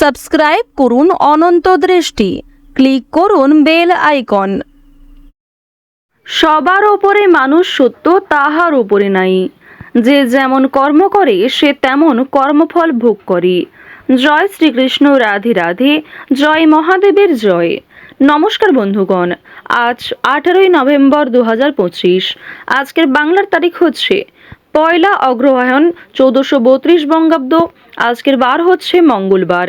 Subscribe করুন অনন্ত দৃষ্টি। Click করুন বেল আইকন। সবার ওপরে মানুষ সত্য, তাহার উপরে নাই। যে যেমন কর্ম করে, সে তেমন কর্মফল ভোগ করে। জয় শ্রীকৃষ্ণ, রাধে রাধে, জয় মহাদেবের জয়। নমস্কার বন্ধুগণ, আজ আঠারোই নভেম্বর দু হাজার পঁচিশ। আজকের বাংলার তারিখ হচ্ছে পয়লা অগ্রহায়ণ চৌদ্দশো বত্রিশ বঙ্গাব্দ। আজকের বার হচ্ছে মঙ্গলবার।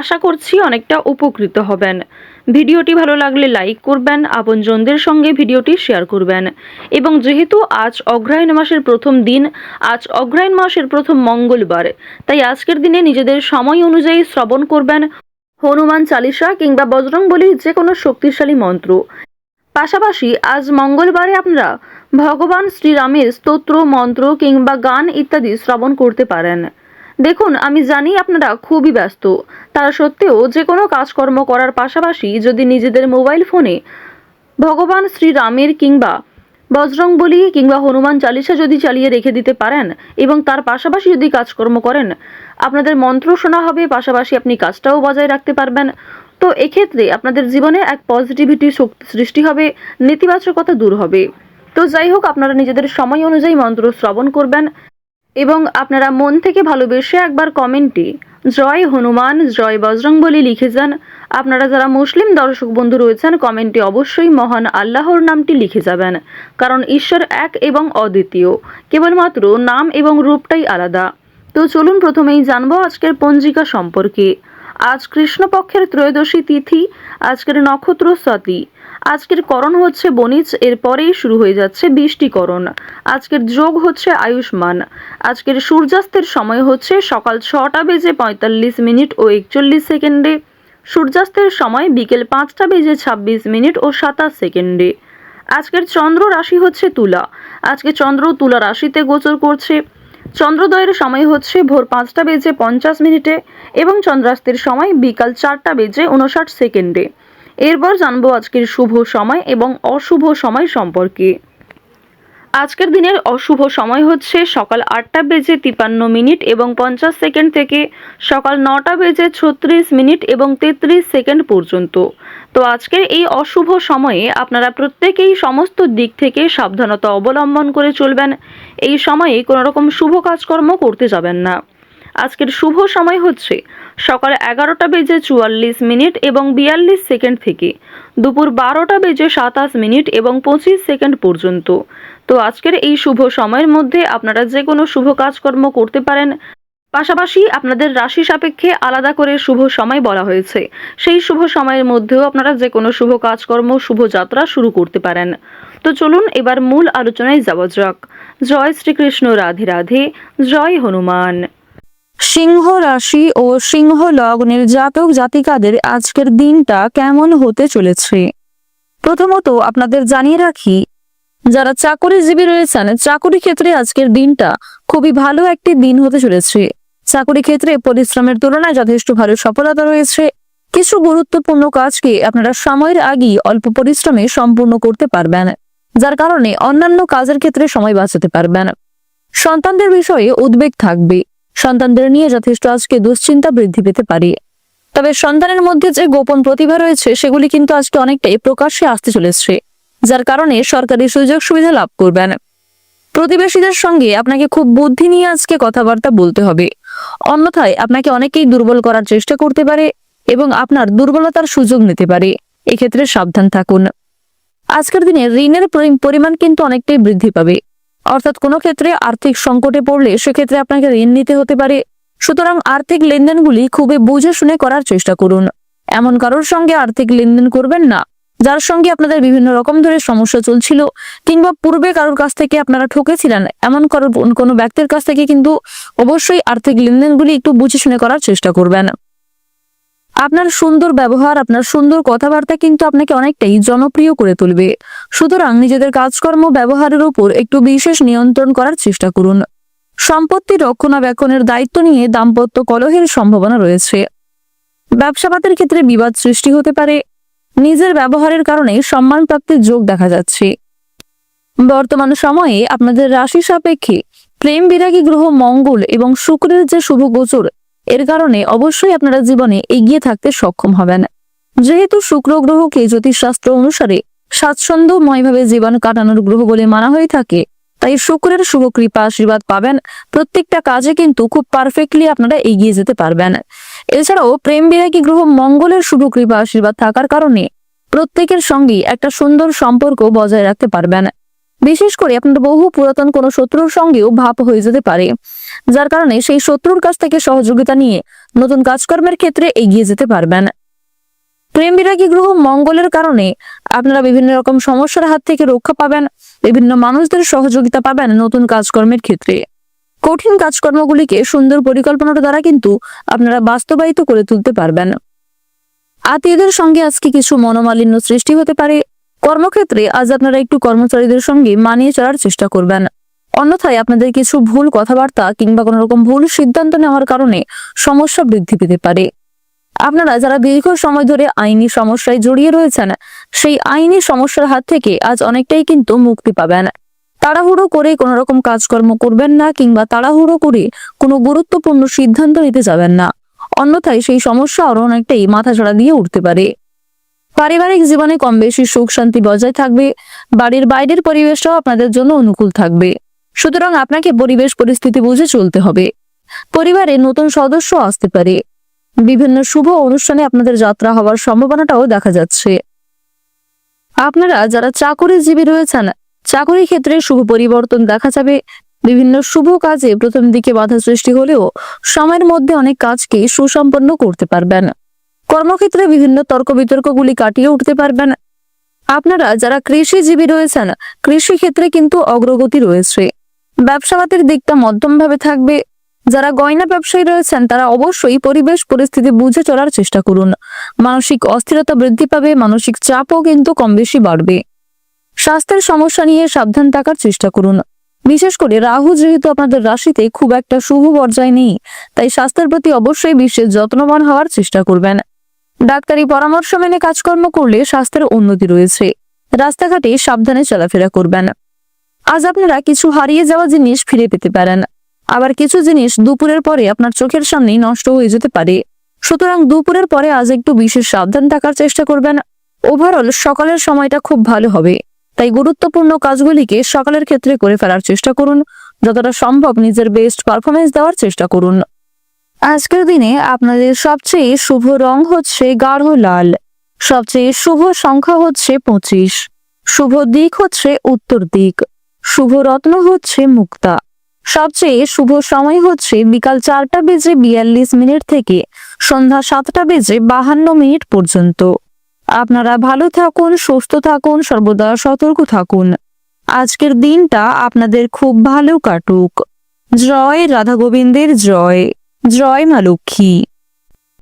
আশা করছি অনেকটা উপকৃত হবেন। ভিডিওটি ভালো লাগলে লাইক করবেন, আপনজনদের সঙ্গে ভিডিওটি শেয়ার করবেন। এবং যেহেতু আজ অগ্রহায়ণ মাসের প্রথম দিন, আজ অগ্রহায়ণ মাসের প্রথম মঙ্গলবার, তাই আজকের দিনে নিজেদের সময় অনুযায়ী শ্রবণ করবেন হনুমান চালিসা কিংবা বজরংবলির যে কোনো শক্তিশালী মন্ত্র। পাশাপাশি আজ মঙ্গলবারে আপনারা ভগবান শ্রীরামের স্তোত্র, মন্ত্র কিংবা গান ইত্যাদি শ্রবণ করতে পারেন। দেখুন, আমি জানি আপনারা খুবই ব্যস্ত। তার সত্ত্বেও যে কোনো কাজকর্ম করার পাশাপাশি যদি নিজেদের মোবাইল ফোনে ভগবান শ্রীরামের কিংবা বজরংবলী কিংবা হনুমান চালিসা যদি চালিয়ে রেখে দিতে পারেন এবং তার পাশাপাশি যদি কাজকর্ম করেন, আপনাদের মন্ত্র শোনা হবে, পাশাপাশি আপনি কাজটাও বজায় রাখতে পারবেন। তো এক্ষেত্রে আপনাদের জীবনে এক পজিটিভিটি শক্তি সৃষ্টি হবে, নেতিবাচকতা দূর হবে। তো যাই হোক, আপনারা নিজেদের সময় অনুযায়ী মন্ত্র শ্রবণ করবেন। এবং আপনারা মন থেকে ভালোবেসে একবার কমেন্টে জয় হনুমান, জয় বজরংবলী লিখে যান। আপনারা যারা মুসলিম দর্শক বন্ধু রয়েছেন, কমেন্টে অবশ্যই মহান আল্লাহর নামটি লিখে যাবেন। কারণ ঈশ্বর এক এবং অদ্বিতীয়। কেবলমাত্র নাম এবং রূপটাই আলাদা। তো চলুন প্রথমেই জানব আজকের পঞ্জিকা সম্পর্কে। আজ কৃষ্ণপক্ষের ত্রয়োদশী তিথি, আজকের নক্ষত্র স্বাতি আজকের করণ হচ্ছে বনিজ, এরপরেই শুরু হয়ে যাচ্ছে বৃষ্টিকরণ আজকের যোগ হচ্ছে আয়ুষ্মান। আজকের সূর্যাস্তের সময় হচ্ছে সকাল ছটা বেজে পঁয়তাল্লিশ মিনিট ও একচল্লিশ সেকেন্ডে। সূর্যাস্তের সময় বিকেল পাঁচটা বেজে ছাব্বিশ মিনিট ও সাতাশ সেকেন্ডে। আজকের চন্দ্র রাশি হচ্ছে তুলা। আজকে চন্দ্র তুলা রাশিতে গোচর করছে। চন্দ্রোদয়ের সময় হচ্ছে ভোর পাঁচটা বেজে পঞ্চাশ মিনিটে এবং চন্দ্রাস্তের সময় বিকাল চারটা বেজে উনষাট সেকেন্ডে। এরপর জানব আজকের শুভ সময় এবং অশুভ সময় সম্পর্কে। আজকের দিনের অশুভ সময় হচ্ছে সকাল আটটা বেজে তিপান্ন মিনিট এবং পঞ্চাশ সেকেন্ড থেকে সকাল নটা বেজে ছত্রিশ মিনিট এবং তেত্রিশ সেকেন্ড পর্যন্ত। তো আজকের এই অশুভ সময়ে আপনারা প্রত্যেকেই সমস্ত দিক থেকে সাবধানতা অবলম্বন করে চলবেন। এই সময়ে কোনো রকম শুভ কাজকর্ম করতে যাবেন না। আজকের শুভ সময় হচ্ছে সকাল এগারোটা বেজে চুয়াল্লিশ মিনিট এবং বিয়াল্লিশ সেকেন্ড থেকে দুপুর বারোটা বেজে সাতাশ মিনিট এবং পঁচিশ সেকেন্ড পর্যন্ত। তো আজকের এই শুভ সময়ের মধ্যে আপনারা যে কোনো শুভ কাজকর্ম করতে পারেন। পাশাপাশি আপনাদের রাশি সাপেক্ষে আলাদা করে শুভ সময় বলা হয়েছে। সেই শুভ সময়ের মধ্যেও আপনারা যে কোনো শুভ কাজকর্ম, শুভ যাত্রা শুরু করতে পারেন। তো চলুন এবার মূল আলোচনায় যাওয়া যাক। জয় শ্রীকৃষ্ণ রাধে রাধে, জয় হনুমান। সিংহ রাশি ও সিংহ লগ্নের জাতক জাতিকাদের আজকের দিনটা কেমন হতে চলেছে? প্রথমত আপনাদের জানিয়ে রাখি, যারা চাকরিজীবী রয়েছেন, চাকরি ক্ষেত্রে আজকের দিনটা খুবই ভালো একটি দিন হতে চলেছে। চাকরি ক্ষেত্রে পরিশ্রমের তুলনায় যথেষ্ট ভালো সফলতা রয়েছে। কিছু গুরুত্বপূর্ণ কাজকে আপনারা সময়ের আগেই অল্প পরিশ্রমে সম্পূর্ণ করতে পারবেন, যার কারণে অন্যান্য কাজের ক্ষেত্রে সময় বাঁচাতে পারবেন। সন্তানদের বিষয়ে উদ্বেগ থাকবে। সন্তানদের নিয়ে যথেষ্ট আজকে দুশ্চিন্তা বৃদ্ধি পেতে পারে। তবে সন্তানের মধ্যে যে গোপন প্রতিভা রয়েছে, সেগুলি কিন্তু আজকে অনেকটাই প্রকাশ্যে আসতে চলেছে, যার কারণে সরকারি সুযোগ সুবিধা লাভ করবেন। প্রতিবেশীদের সঙ্গে আপনাকে খুব বুদ্ধি নিয়ে আজকে কথাবার্তা বলতে হবে। অন্যথায় আপনাকে অনেকেই দুর্বল করার চেষ্টা করতে পারে এবং আপনার দুর্বলতার সুযোগ নিতে পারে। এক্ষেত্রে সাবধান থাকুন। আজকের দিনে ঋণের পরিমাণ কিন্তু অনেকটাই বৃদ্ধি পাবে। অর্থাৎ কোনো ক্ষেত্রে আর্থিক সংকটে পড়লে সেক্ষেত্রে আপনাকে ঋণ নিতে হতে পারে। সুতরাং আর্থিক লেনদেনগুলি খুবই বুঝে শুনে করার চেষ্টা করুন। এমন কারোর সঙ্গে আর্থিক লেনদেন করবেন না, যার সঙ্গে আপনাদের বিভিন্ন রকম ধরে সমস্যা চলছিল কিংবা পূর্বে কারোর কাছ থেকে আপনারা ঠকেছিলেন। এমন কারোর কোনো ব্যক্তির কাছ থেকে কিন্তু অবশ্যই আর্থিক লেনদেনগুলি একটু বুঝে শুনে করার চেষ্টা করবেন। আপনার সুন্দর ব্যবহার, আপনার সুন্দর কথাবার্তা কিন্তু আপনাকে অনেকটাই জনপ্রিয় করে তুলবে। সুতরাং নিজেদের কাজকর্ম ব্যবহারের উপর একটু বিশেষ নিয়ন্ত্রণ করার চেষ্টা করুন। সম্পত্তি রক্ষণাবেক্ষণের দায়িত্ব নিয়ে দাম্পত্য কলহের সম্ভাবনা রয়েছে। ব্যবসাপাতের ক্ষেত্রে বিবাদ সৃষ্টি হতে পারে। নিজের ব্যবহারের কারণে সম্মান প্রাপ্তির যোগ দেখা যাচ্ছে। বর্তমান সময়ে আপনাদের রাশি সাপেক্ষে প্রেম, বিরাগী গ্রহ, মঙ্গল এবং শুক্রের যে শুভ গোচর এর কারণে অবশ্যই আপনারা জীবনে এগিয়ে থাকতে সক্ষম হবেন। যেহেতু শুক্র গ্রহকে জ্যোতিষশাস্ত্র অনুসারে স্বাচ্ছন্দ্যময়ভাবে জীবন কাটানোর গ্রহ বলে মানা হয়ে থাকে, তাই শুক্রের শুভ কৃপা আশীর্বাদ পাবেন। প্রত্যেকটা কাজে কিন্তু খুব পারফেক্টলি আপনারা এগিয়ে যেতে পারবেন। এছাড়াও প্রেম বিরাগী গ্রহ মঙ্গলের শুভ কৃপা আশীর্বাদ থাকার কারণে প্রত্যেকের সঙ্গেই একটা সুন্দর সম্পর্ক বজায় রাখতে পারবেন। বিশেষ করে আপনার বহু পুরাতন কোনো শত্রুর সঙ্গেও ভাব হয়ে যেতে পারে, যার কারণে সেই শত্রুর কাছ থেকে সহযোগিতা নিয়ে নতুন কাজকর্মের ক্ষেত্রে এগিয়ে যেতে পারবেন। প্রেম বিরাগী গ্রহ মঙ্গলের কারণে আপনারা বিভিন্ন রকম সমস্যার হাত থেকে রক্ষা পাবেন, বিভিন্ন মানুষদের সহযোগিতা পাবেন নতুন কাজকর্মের ক্ষেত্রে। কঠিন কাজকর্মগুলিকে সুন্দর পরিকল্পনার দ্বারা কিন্তু আপনারা বাস্তবায়িত করে তুলতে পারবেন। আত্মীয়দের সঙ্গে আজকে কিছু মনোমালিন্য সৃষ্টি হতে পারে কর্মক্ষেত্রে আজ আপনারা একটু কর্মচারীদের সঙ্গে মানিয়ে চলার চেষ্টা করবেন। অন্যথায় আপনাদের কিছু ভুল কথাবার্তা কিংবা কোনো রকম ভুল সিদ্ধান্ত নেওয়ার কারণে সমস্যা বৃদ্ধি পেতে পারে। আপনারা যারা দীর্ঘ সময় ধরে আইনি সমস্যায় জড়িয়ে রয়েছেন, সেই আইনি সমস্যার হাত থেকে আজ অনেকটাই কিন্তু মুক্তি পাবেন। তাড়াহুড়ো করে কোনো রকম কাজকর্ম করবেন না কিংবা তাড়াহুড়ো করে কোনো গুরুত্বপূর্ণ সিদ্ধান্ত নিতে যাবেন না। অন্যথায় সেই সমস্যা আরও অনেকটাই মাথাছাড়া দিয়ে উঠতে পারে। পারিবারিক জীবনে কম বেশি সুখ শান্তি বজায় থাকবে, বাড়ির বাইরের পরিবেশটাও আপনাদের জন্য অনুকূল থাকবে। সুতরাং আপনাকে পরিবেশ পরিস্থিতি বুঝে চলতে হবে। পরিবারে নতুন সদস্য আসতে পারে। বিভিন্ন শুভ অনুষ্ঠানে আপনাদের যাত্রা হওয়ার সম্ভাবনাটাও দেখা যাচ্ছে। আপনারা যারা চাকরিজীবী রয়েছেন, চাকরি ক্ষেত্রে শুভ পরিবর্তন দেখা যাবে। বিভিন্ন শুভ কাজে প্রথম দিকে বাধা সৃষ্টি হলেও সময়ের মধ্যে অনেক কাজকে সুসম্পন্ন করতে পারবেন। কর্মক্ষেত্রে বিভিন্ন তর্ক বিতর্কগুলি কাটিয়ে উঠতে পারবেন। আপনারা যারা কৃষিজীবী রয়েছেন কৃষি ক্ষেত্রে কিন্তু অগ্রগতি রয়েছে। ব্যবসাপাতির দিকটা মধ্যমভাবে থাকবে। যারা গয়না ব্যবসায়ী রয়েছেন, তারা অবশ্যই পরিবেশ পরিস্থিতি বুঝে চলার চেষ্টা করুন। মানসিক অস্থিরতা বৃদ্ধি পাবে, মানসিক চাপও কিন্তু কম বেশি বাড়বে। স্বাস্থ্যের সমস্যা নিয়ে সাবধান থাকার চেষ্টা করুন। বিশেষ করে রাহু যেহেতু আপনাদের রাশিতে খুব একটা শুভ পর্যায় নেই, তাই স্বাস্থ্যের প্রতি অবশ্যই বিশেষ যত্নবান হওয়ার চেষ্টা করবেন। ডাক্তারি পরামর্শ মেনে কাজকর্ম করলে স্বাস্থ্যের উন্নতি রয়েছে। রাস্তাঘাটে সাবধানে চলাফেরা করবেন। আজ আপনারা কিছু হারিয়ে যাওয়া জিনিস ফিরে পেতে পারেন। আবার কিছু জিনিস দুপুরের পরে আপনার চোখের সামনেই নষ্ট হয়ে যেতে পারে। সুতরাং দুপুরের পরে আজ একটু বিশেষ সাবধান থাকার চেষ্টা করবেন। ওভারঅল সকালের সময়টা খুব ভালো হবে। তাই গুরুত্বপূর্ণ কাজগুলিকে সকালের ক্ষেত্রে করে ফেলার চেষ্টা করুন। যতটা সম্ভব নিজের বেস্ট পারফরমেন্স দেওয়ার চেষ্টা করুন। আজকের দিনে আপনাদের সবচেয়ে শুভ রং হচ্ছে গাঢ় লাল। সবচেয়ে শুভ সংখ্যা হচ্ছে পঁচিশ। শুভ দিক হচ্ছে উত্তর দিক। শুভ রত্ন হচ্ছে মুক্তা। সবচেয়ে শুভ সময় হচ্ছে বিকাল চারটা বেজে বিয়াল্লিশ মিনিট থেকে সন্ধ্যা সাতটা বেজে বাহান্ন মিনিট পর্যন্ত। আপনারা ভালো থাকুন, সুস্থ থাকুন, সর্বদা সতর্ক থাকুন। আজকের দিনটা আপনাদের খুব ভালো কাটুক। জয় রাধা গোবিন্দের জয়। জয় মা লক্ষ্মী।